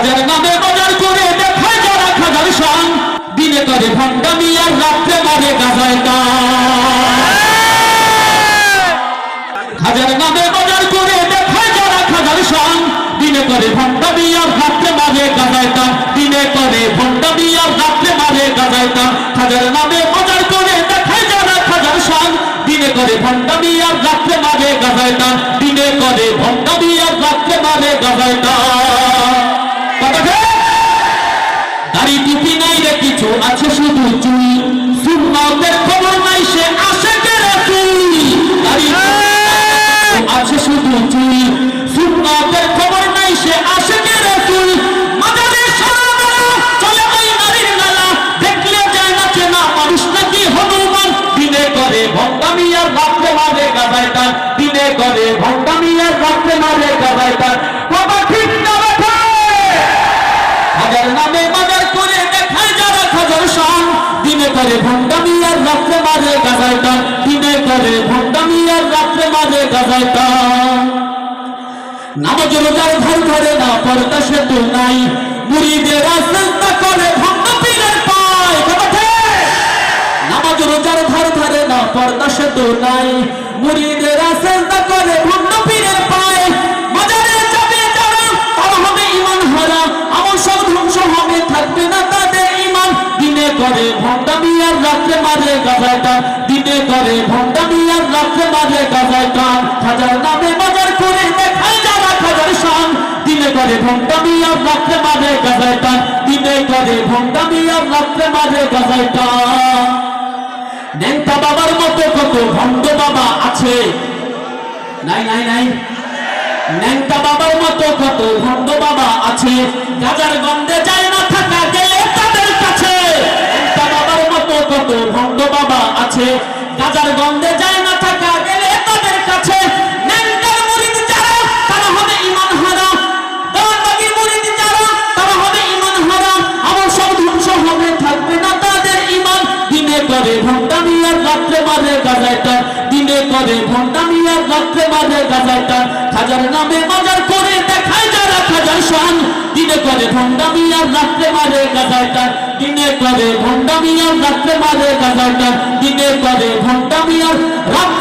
হাজার নামে বাজার করে দেখায় যারা খাজার শান দিনে করে ভণ্ডামি আর রাত্রে মারে গাজায় হাজার নামে বাজার করে দেখায় যারা খাজার শান দিনে করে ভণ্ডামি আর রাত্রে মারে গাজায় দিনে করে ভণ্ডামি আর রাত্রে মারে গাজায় হাজার নামে বাজার করে দেখায় যারা খাজার শান দিনে করে ভণ্ডামি আর রাত্রে মারে গাজায় করে ভণ্ডামি আর রাত্রে মাঝে গাজায় দিনে করে ভণ্ডামি আর রাত্রে মাঝে গাজায় নামাজ রোজার ঘর ধরে না পর্দা সে তো নাই মুড়িদের রাস্তা করে ভণ্ড পীরের পায়? নামাজ রোজার ঘর ধরে না পর্দা সে তো নাই মুড়িদের করে পায় করে ভণ্ডামি আর রাত্রে মারে গাজাটা দিনে করে ভণ্ডামি আর রাত্রে মারে গাজাটা হাজার নামে বাজার করে দেখায় যারা খাজার শান। দিনে করে ভণ্ডামি আর রাত্রে মারে গাজাটা দিনে করে ভণ্ডামি আর রাত্রে মারে গাজাটা নেংটা বাবার মতো কত ভণ্ড বাবা আছে? নাই নাই নাই। ন্যাংটা বাবার মতো কত ভণ্ড বাবা আছে? গাজার গন্ধে যায় না আছে গাজার গন্ধে যায় না থাকা গেলে তাদের কাছে ন্যাংটার মুরিদ যারা, তারা হবে ইমান হারা। দাওয়াতবাগী মুরিদ যারা, তারা হবে ইমান হারা। আমার সব ধ্বংস হবে, থাকবে না তাদের ইমান দিনে করে ভণ্ডামি আর রাত্রে মারে গাজাইটা দিনে করে ভণ্ডামি আর রাত্রে মারে গাজাইটা হাজার নামে বাজার করে দেখায় যারা খাজার শান দিনে করে রাখতে পারে গাজাইটা দিনে করে ভণ্ডামি আর রাত্রে মারে গাজাইটা দিনে করে ভণ্ডামি আর রাত্রে কি